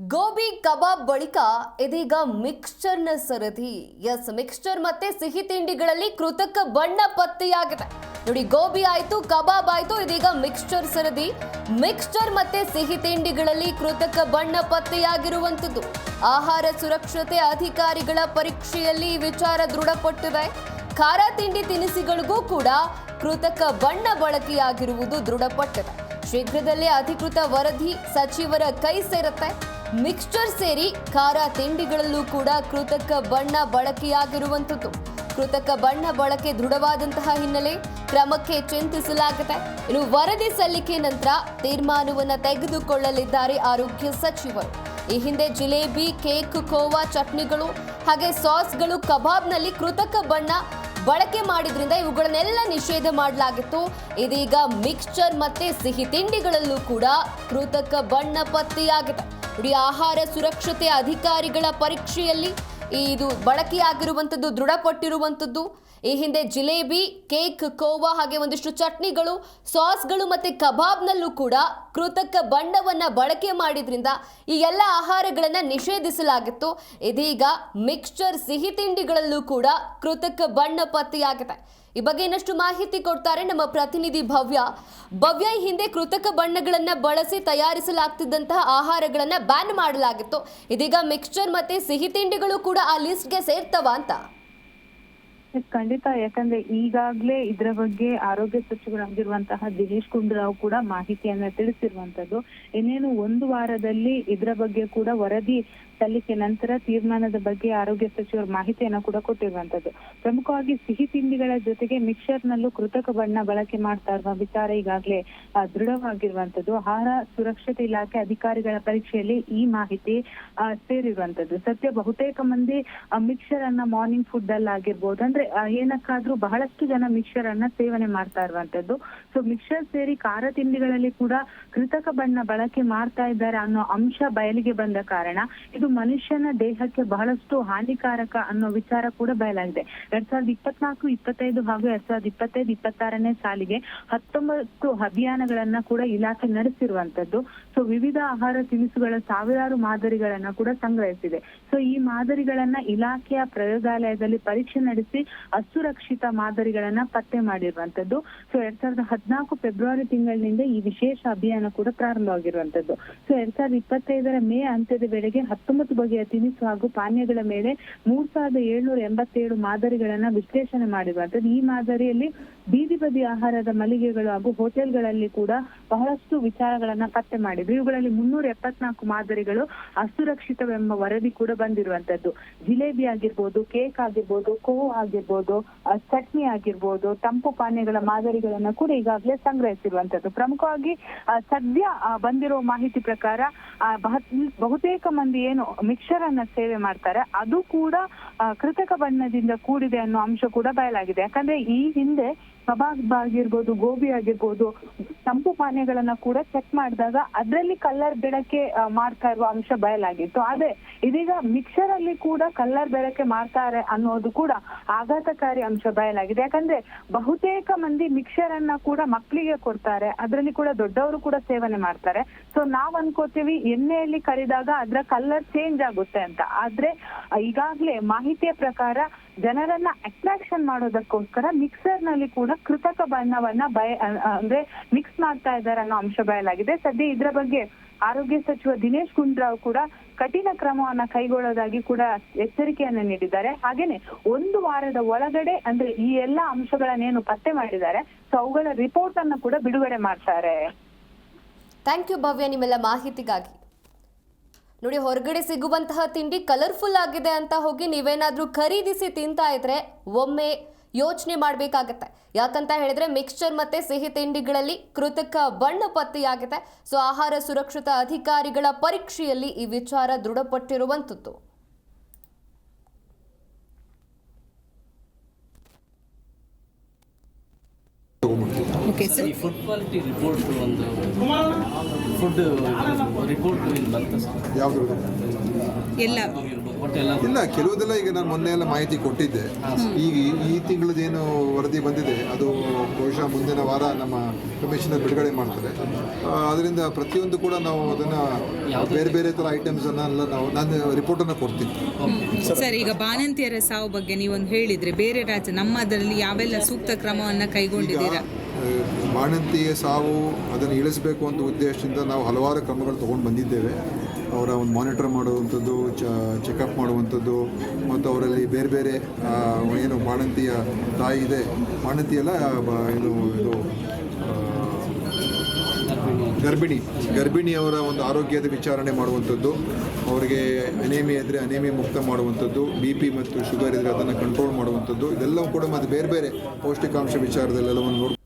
ಗೋಬಿ ಕಬಾಬ್ ಬಳಿಕ ಇದೀಗ ಮಿಕ್ಸ್ಚರ್ನ ಸರದಿ. ಎಸ್ ಮಿಕ್ಸ್ಚರ್ ಮತ್ತೆ ಸಿಹಿ ತಿಂಡಿಗಳಲ್ಲಿ ಕೃತಕ ಬಣ್ಣ ಪತ್ತೆಯಾಗಿದೆ. ನೋಡಿ, ಗೋಬಿ ಆಯ್ತು, ಕಬಾಬ್ ಆಯ್ತು, ಇದೀಗ ಮಿಕ್ಸ್ಚರ್ ಸರದಿ. ಮಿಕ್ಸ್ಚರ್ ಮತ್ತೆ ಸಿಹಿ ತಿಂಡಿಗಳಲ್ಲಿ ಕೃತಕ ಬಣ್ಣ ಪತ್ತೆಯಾಗಿರುವಂತದ್ದು ಆಹಾರ ಸುರಕ್ಷತೆ ಅಧಿಕಾರಿಗಳ ಪರೀಕ್ಷೆಯಲ್ಲಿ ವಿಚಾರ ದೃಢಪಟ್ಟಿದೆ. ಖಾರ ತಿಂಡಿ ತಿನಿಸುಗಳಿಗೂ ಕೂಡ ಕೃತಕ ಬಣ್ಣ ಬಳಕೆಯಾಗಿರುವುದು ದೃಢಪಟ್ಟಿದೆ. ಶೀಘ್ರದಲ್ಲೇ ಅಧಿಕೃತ ವರದಿ ಸಚಿವರ ಕೈ ಸೇರುತ್ತೆ. ಮಿಕ್ಸ್ಚರ್ ಸೇರಿ ಖಾರ ತಿಂಡಿಗಳಲ್ಲೂ ಕೂಡ ಕೃತಕ ಬಣ್ಣ ಬಳಕೆಯಾಗಿರುವಂಥದ್ದು. ಕೃತಕ ಬಣ್ಣ ಬಳಕೆ ದೃಢವಾದಂತಹ ಹಿನ್ನೆಲೆ ಕ್ರಮಕ್ಕೆ ಚಿಂತಿಸಲಾಗಿದೆ ಇನ್ನು ವರದಿ ಸಲ್ಲಿಕೆ ನಂತರ ತೀರ್ಮಾನವನ್ನು ತೆಗೆದುಕೊಳ್ಳಲಿದ್ದಾರೆ ಆರೋಗ್ಯ ಸಚಿವರು. ಈ ಹಿಂದೆ ಜಿಲೇಬಿ, ಕೇಕ್ ಖೋವಾ ಚಟ್ನಿಗಳು ಹಾಗೆ ಸಾಸ್ಗಳು, ಕಬಾಬ್ನಲ್ಲಿ ಕೃತಕ ಬಣ್ಣ ಬಳಕೆ ಮಾಡಿದ್ರಿಂದ ಇವುಗಳನ್ನೆಲ್ಲ ನಿಷೇಧ ಮಾಡಲಾಗಿತ್ತು. ಇದೀಗ ಮಿಕ್ಸ್ಚರ್ ಮತ್ತೆ ಸಿಹಿ ತಿಂಡಿಗಳಲ್ಲೂ ಕೂಡ ಕೃತಕ ಬಣ್ಣ ಪತ್ತೆಯಾಗಿದೆ. ಇಡೀ ಆಹಾರ ಸುರಕ್ಷತೆ ಅಧಿಕಾರಿಗಳ ಪರೀಕ್ಷೆಯಲ್ಲಿ ಇದು ಬಳಕೆಯಾಗಿರುವಂಥದ್ದು, ದೃಢಪಟ್ಟಿರುವಂಥದ್ದು. ಈ ಹಿಂದೆ ಜಿಲೇಬಿ, ಕೇಕ್, ಕೋವಾ ಹಾಗೆ ಒಂದಿಷ್ಟು ಚಟ್ನಿಗಳು, ಸಾಸ್ಗಳು ಮತ್ತು ಕಬಾಬ್ನಲ್ಲೂ ಕೂಡ ಕೃತಕ ಬಣ್ಣವನ್ನ ಬಳಕೆ ಮಾಡಿದ್ರಿಂದ ಈ ಎಲ್ಲ ಆಹಾರಗಳನ್ನ ನಿಷೇಧಿಸಲಾಗಿತ್ತು. ಇದೀಗ ಮಿಕ್ಸ್ಚರ್ ಸಿಹಿ ತಿಂಡಿಗಳಲ್ಲೂ ಕೂಡ ಕೃತಕ ಬಣ್ಣ ಪತ್ತೆಯಾಗಿದೆ. ಈ ಬಗ್ಗೆ ಇನ್ನಷ್ಟು ಮಾಹಿತಿ ಕೊಡ್ತಾರೆ ನಮ್ಮ ಪ್ರತಿನಿಧಿ ಭವ್ಯ. ಭವ್ಯ, ಈ ಹಿಂದೆ ಕೃತಕ ಬಣ್ಣಗಳನ್ನ ಬಳಸಿ ತಯಾರಿಸಲಾಗ್ತಿದ್ದಂತಹ ಆಹಾರಗಳನ್ನ ಬ್ಯಾನ್ ಮಾಡಲಾಗಿತ್ತು. ಇದೀಗ ಮಿಕ್ಸ್ಚರ್ ಮತ್ತೆ ಸಿಹಿ ತಿಂಡಿಗಳು ಕೂಡ ಆ ಲಿಸ್ಟ್ಗೆ ಸೇರ್ತವ ಅಂತ. ಖಂಡಿತ. ಯಾಕಂದ್ರೆ ಈಗಾಗ್ಲೇ ಇದ್ರ ಬಗ್ಗೆ ಆರೋಗ್ಯ ಸಚಿವರಾಗಿರುವಂತಹ ದಿನೇಶ್ ಗುಂಡೂರಾವ್ ಕೂಡ ಮಾಹಿತಿಯನ್ನ ತಿಳಿಸಿರುವಂತದ್ದು ಇನ್ನೇನು ಒಂದು ವಾರದಲ್ಲಿ ಇದ್ರ ಬಗ್ಗೆ ಕೂಡ ವರದಿ ಸಲ್ಲಿಕೆ ನಂತರ ತೀರ್ಮಾನದ ಬಗ್ಗೆ ಆರೋಗ್ಯ ಸಚಿವರು ಮಾಹಿತಿಯನ್ನ ಕೂಡ ಕೊಟ್ಟಿರುವಂತದ್ದು ಪ್ರಮುಖವಾಗಿ ಸಿಹಿ ತಿಂಡಿಗಳ ಜೊತೆಗೆ ಮಿಕ್ಸರ್ ನಲ್ಲೂ ಕೃತಕ ಬಣ್ಣ ಬಳಕೆ ಮಾಡ್ತಾ ಇರುವ ವಿಚಾರ ಈಗಾಗ್ಲೇ ದೃಢವಾಗಿರುವಂತದ್ದು ಆಹಾರ ಸುರಕ್ಷತೆ ಇಲಾಖೆ ಅಧಿಕಾರಿಗಳ ಪರೀಕ್ಷೆಯಲ್ಲಿ ಈ ಮಾಹಿತಿ ಸೇರಿರುವಂತದ್ದು ಸದ್ಯ ಬಹುತೇಕ ಮಂದಿ ಮಿಕ್ಸರ್ ಅನ್ನ ಮಾರ್ನಿಂಗ್ ಫುಡ್ ಅಲ್ಲಿ ಆಗಿರ್ಬೋದು ಆ, ಏನಕ್ಕಾದ್ರೂ ಬಹಳಷ್ಟು ಜನ ಮಿಕ್ಸರ್ ಅನ್ನ ಸೇವನೆ ಮಾಡ್ತಾ ಇರುವಂತದ್ದು ಸೊ ಮಿಕ್ಸರ್ ಸೇರಿ ಖಾರ ತಿಂಡಿಗಳಲ್ಲಿ ಕೂಡ ಕೃತಕ ಬಣ್ಣ ಬಳಕೆ ಮಾಡ್ತಾ ಇದ್ದಾರೆ ಅನ್ನೋ ಅಂಶ ಬಯಲಿಗೆ ಬಂದ ಕಾರಣ ಇದು ಮನುಷ್ಯನ ದೇಹಕ್ಕೆ ಬಹಳಷ್ಟು ಹಾನಿಕಾರಕ ಅನ್ನೋ ವಿಚಾರ ಕೂಡ ಬಯಲಾಗಿದೆ. ಎರಡ್ ಸಾವಿರದ ಇಪ್ಪತ್ನಾಲ್ಕು ಇಪ್ಪತ್ತೈದು ಹಾಗೂ ಎರಡ್ ಸಾವಿರದ ಇಪ್ಪತ್ತೈದು ಇಪ್ಪತ್ತಾರನೇ ಸಾಲಿಗೆ ಹತ್ತೊಂಬತ್ತು ಅಭಿಯಾನಗಳನ್ನ ಕೂಡ ಇಲಾಖೆ ನಡೆಸಿರುವಂತದ್ದು ಸೊ ವಿವಿಧ ಆಹಾರ ತಿನಿಸುಗಳ ಸಾವಿರಾರು ಮಾದರಿಗಳನ್ನ ಕೂಡ ಸಂಗ್ರಹಿಸಿದೆ. ಸೊ ಈ ಮಾದರಿಗಳನ್ನ ಇಲಾಖೆಯ ಪ್ರಯೋಗಾಲಯದಲ್ಲಿ ಪರೀಕ್ಷೆ ನಡೆಸಿ ಅಸುರಕ್ಷಿತ ಮಾದರಿಗಳನ್ನ ಪತ್ತೆ ಮಾಡಿರುವಂತದ್ದು ಸೊ ಎರಡ್ ಸಾವಿರದ ಹದಿನಾಲ್ಕು ಫೆಬ್ರವರಿ ತಿಂಗಳಿನಿಂದ ಈ ವಿಶೇಷ ಅಭಿಯಾನ ಕೂಡ ಪ್ರಾರಂಭವಾಗಿರುವಂತದ್ದು ಸೊ ಎರಡ್ ಸಾವಿರದ ಇಪ್ಪತ್ತೈದರ ಮೇ ಅಂತ್ಯದ ವೇಳೆಗೆ ಹತ್ತೊಂಬತ್ತು ಬಗೆಯ ತಿನಿಸು ಹಾಗೂ ಪಾನೀಯಗಳ ಮೇಲೆ ಮೂರ್ ಸಾವಿರದ ಏಳ್ನೂರ ಎಂಬತ್ತೇಳು ಮಾದರಿಗಳನ್ನ ವಿಶ್ಲೇಷಣೆ ಮಾಡಿರುವಂತದ್ದು ಈ ಮಾದರಿಯಲ್ಲಿ ಬೀದಿ ಬದಿ ಆಹಾರದ ಮಳಿಗೆಗಳು ಹಾಗೂ ಹೋಟೆಲ್ಗಳಲ್ಲಿ ಕೂಡ ಬಹಳಷ್ಟು ವಿಚಾರಗಳನ್ನ ಪತ್ತೆ ಮಾಡಿದ್ರು. ಇವುಗಳಲ್ಲಿ ಮುನ್ನೂರ ಎಪ್ಪತ್ನಾಲ್ಕು ಮಾದರಿಗಳು ಅಸುರಕ್ಷಿತವೆಂಬ ವರದಿ ಕೂಡ ಬಂದಿರುವಂತದ್ದು. ಜಿಲೇಬಿ ಆಗಿರ್ಬೋದು, ಕೇಕ್ ಆಗಿರ್ಬೋದು ಕೋ ಆಗಿರ್ಬೋದು ಚಟ್ನಿ ಆಗಿರ್ಬೋದು, ತಂಪು ಪಾನೀಯಗಳ ಮಾದರಿಗಳನ್ನ ಕೂಡ ಈಗಾಗಲೇ ಸಂಗ್ರಹಿಸಿರುವಂತದ್ದು. ಪ್ರಮುಖವಾಗಿ ಸದ್ಯ ಬಂದಿರುವ ಬಂದಿರೋ ಮಾಹಿತಿ ಪ್ರಕಾರ ಬಹುತೇಕ ಮಂದಿ ಏನು ಮಿಕ್ಸರ್ ಅನ್ನ ಸೇವೆ ಮಾಡ್ತಾರೆ. ಅದು ಕೂಡ ಕೃತಕ ಬಣ್ಣದಿಂದ ಕೂಡಿದೆ ಅನ್ನೋ ಅಂಶ ಕೂಡ ಬಯಲಾಗಿದೆ. ಯಾಕಂದ್ರೆ ಈ ಹಿಂದೆ ಕಬಾಬ್ ಆಗಿರ್ಬೋದು, ಗೋಬಿ ಆಗಿರ್ಬೋದು, ತಂಪು ಪಾನೀಯಗಳನ್ನ ಕೂಡ ಚೆಕ್ ಮಾಡಿದಾಗ ಅದರಲ್ಲಿ ಕಲ್ಲರ್ ಬೆಳಕೆ ಮಾಡ್ತಾ ಇರುವ ಅಂಶ ಬಯಲಾಗಿತ್ತು. ಅದೇ ಇದೀಗ ಮಿಕ್ಸರ್ ಅಲ್ಲಿ ಕೂಡ ಕಲ್ಲರ್ ಬೆಳಕೆ ಮಾಡ್ತಾರೆ ಅನ್ನೋದು ಕೂಡ ಆಘಾತಕಾರಿ ಅಂಶ ಬಯಲಾಗಿದೆ. ಯಾಕಂದ್ರೆ ಬಹುತೇಕ ಮಂದಿ ಮಿಕ್ಸರ್ ಅನ್ನ ಕೂಡ ಮಕ್ಕಳಿಗೆ ಕೊಡ್ತಾರೆ, ಅದರಲ್ಲಿ ಕೂಡ ದೊಡ್ಡವರು ಕೂಡ ಸೇವನೆ ಮಾಡ್ತಾರೆ. ಸೊ ನಾವ್ ಅನ್ಕೋತೀವಿ, ಎಣ್ಣೆಯಲ್ಲಿ ಕರಿದಾಗ ಅದ್ರ ಕಲ್ಲರ್ ಚೇಂಜ್ ಆಗುತ್ತೆ ಅಂತ. ಆದ್ರೆ, ಈಗಾಗ್ಲೇ ಮಾಹಿತಿಯ ಪ್ರಕಾರ ಜನರನ್ನ ಅಟ್ರಾಕ್ಷನ್ ಮಾಡೋದಕ್ಕೋಸ್ಕರ ಮಿಕ್ಸರ್ನಲ್ಲಿ ಕೂಡ ಕೃತಕ ಬಣ್ಣವನ್ನ ಬಯ ಅಂದ್ರೆ ಮಿಕ್ಸ್ ಮಾಡ್ತಾ ಇದ್ದಾರೆ ಅನ್ನೋ ಅಂಶ ಬಯಲಾಗಿದೆ. ಸದ್ಯ ಇದ್ರ ಬಗ್ಗೆ ಆರೋಗ್ಯ ಸಚಿವ ದಿನೇಶ್ ಗುಂಡ್ರಾವ್ ಕೂಡ ಕಠಿಣ ಕ್ರಮವನ್ನ ಕೈಗೊಳ್ಳೋದಾಗಿ ಕೂಡ ಎಚ್ಚರಿಕೆಯನ್ನ ನೀಡಿದ್ದಾರೆ. ಹಾಗೇನೆ ಒಂದು ವಾರದ ಒಳಗಡೆ ಅಂದ್ರೆ ಈ ಎಲ್ಲ ಅಂಶಗಳನ್ನೇನು ಪತ್ತೆ ಮಾಡಿದ್ದಾರೆ, ಸೊ ಅವುಗಳ ರಿಪೋರ್ಟ್ ಅನ್ನು ಕೂಡ ಬಿಡುಗಡೆ ಮಾಡ್ತಾರೆ. Thank you Bhavya. ನಿಮ್ಮೆಲ್ಲ ಮಾಹಿತಿಗಾಗಿ. ನೋಡಿ, ಹೊರಗಡೆ ಸಿಗುವಂತಹ ತಿಂಡಿ ಕಲರ್ಫುಲ್ ಆಗಿದೆ ಅಂತ ಹೋಗಿ ನೀವೇನಾದರೂ ಖರೀದಿಸಿ ತಿಂತಾ ಇದ್ರೆ ಒಮ್ಮೆ ಯೋಚನೆ ಮಾಡಬೇಕಾಗತ್ತೆ. ಯಾಕಂತ ಹೇಳಿದ್ರೆ ಮಿಕ್ಸ್ಚರ್ ಮತ್ತೆ ಸಿಹಿ ತಿಂಡಿಗಳಲ್ಲಿ ಕೃತಕ ಬಣ್ಣ ಪತ್ತೆಯಾಗಿದೆ. ಸೊ ಆಹಾರ ಸುರಕ್ಷತಾ ಅಧಿಕಾರಿಗಳ ಪರೀಕ್ಷೆಯಲ್ಲಿ ಈ ವಿಚಾರ ದೃಢಪಟ್ಟಿರುವಂಥದ್ದು ಈ ಫುಡ್ ಕ್ವಾಲಿಟಿ ರಿಪೋರ್ಟ್ ಒಂದು ಫುಡ್ ರಿಪೋರ್ಟ್ ಇಲ್ಲಿ ಬಂತ ಸರ್. ಯಾವ್ದು? ಎಲ್ಲ. ಇಲ್ಲ ಕೆಲವುದೆಲ್ಲ ಈಗ ನಾನು ಮೊನ್ನೆ ಎಲ್ಲ ಮಾಹಿತಿ ಕೊಟ್ಟಿದ್ದೆ. ಈಗ ಈ- ತಿಂಗಳದೇನು ವರದಿ ಬಂದಿದೆ ಅದು ಬಹುಶಃ ಮುಂದಿನ ವಾರ ನಮ್ಮ ಕಮಿಷನರ್ ಬಿಡುಗಡೆ ಮಾಡ್ತಾರೆ. ಅದರಿಂದ ಪ್ರತಿಯೊಂದು ಕೂಡ ನಾವು ಅದನ್ನು ಬೇರೆ ಬೇರೆ ಥರ ಐಟಮ್ಸನ್ನು ಎಲ್ಲ ನಾವು ನಾನು ರಿಪೋರ್ಟನ್ನು ಕೊಡ್ತೀನಿ. ಸರ್ ಈಗ ಬಾಣಂತಿಯರ ಸಾವು ಬಗ್ಗೆ ನೀವೊಂದು ಹೇಳಿದ್ರೆ ಬೇರೆ ರಾಜ್ಯ ನಮ್ಮದರಲ್ಲಿ ಯಾವೆಲ್ಲ ಸೂಕ್ತ ಕ್ರಮವನ್ನು ಕೈಗೊಂಡಿದ್ದೀರಾ? ಬಾಣಂತಿಯ ಸಾವು ಅದನ್ನು ಇಳಿಸಬೇಕು ಅಂತ ಉದ್ದೇಶದಿಂದ ನಾವು ಹಲವಾರು ಕ್ರಮಗಳು ತೊಗೊಂಡು ಬಂದಿದ್ದೇವೆ. ಅವರ ಒಂದು ಮಾನಿಟರ್ ಮಾಡುವಂಥದ್ದು, ಚ ಚೆಕಪ್ ಮಾಡುವಂಥದ್ದು, ಮತ್ತು ಅವರಲ್ಲಿ ಬೇರೆ ಬೇರೆ ಏನು ಬಾಣಂತಿಯ ತಾಯಿ ಇದೆ. ಬಾಣಂತಿಯೆಲ್ಲ ಇದು ಇದು ಗರ್ಭಿಣಿ. ಗರ್ಭಿಣಿಯವರ ಒಂದು ಆರೋಗ್ಯದ ವಿಚಾರಣೆ ಮಾಡುವಂಥದ್ದು. ಅವರಿಗೆ ಅನೇಮಿ ಇದ್ದರೆ ಅನೇಮಿ ಮುಕ್ತ ಮಾಡುವಂಥದ್ದು. ಬಿ ಪಿ ಮತ್ತು ಶುಗರ್ ಇದ್ದರೆ ಅದನ್ನು ಕಂಟ್ರೋಲ್ ಮಾಡುವಂಥದ್ದು. ಇದೆಲ್ಲವೂ ಕೂಡ ಮತ್ತು ಬೇರೆ ಬೇರೆ ಪೌಷ್ಟಿಕಾಂಶ ವಿಚಾರದಲ್ಲೆಲ್ಲವನ್ನು ನೋಡ್ಕೊಂಡು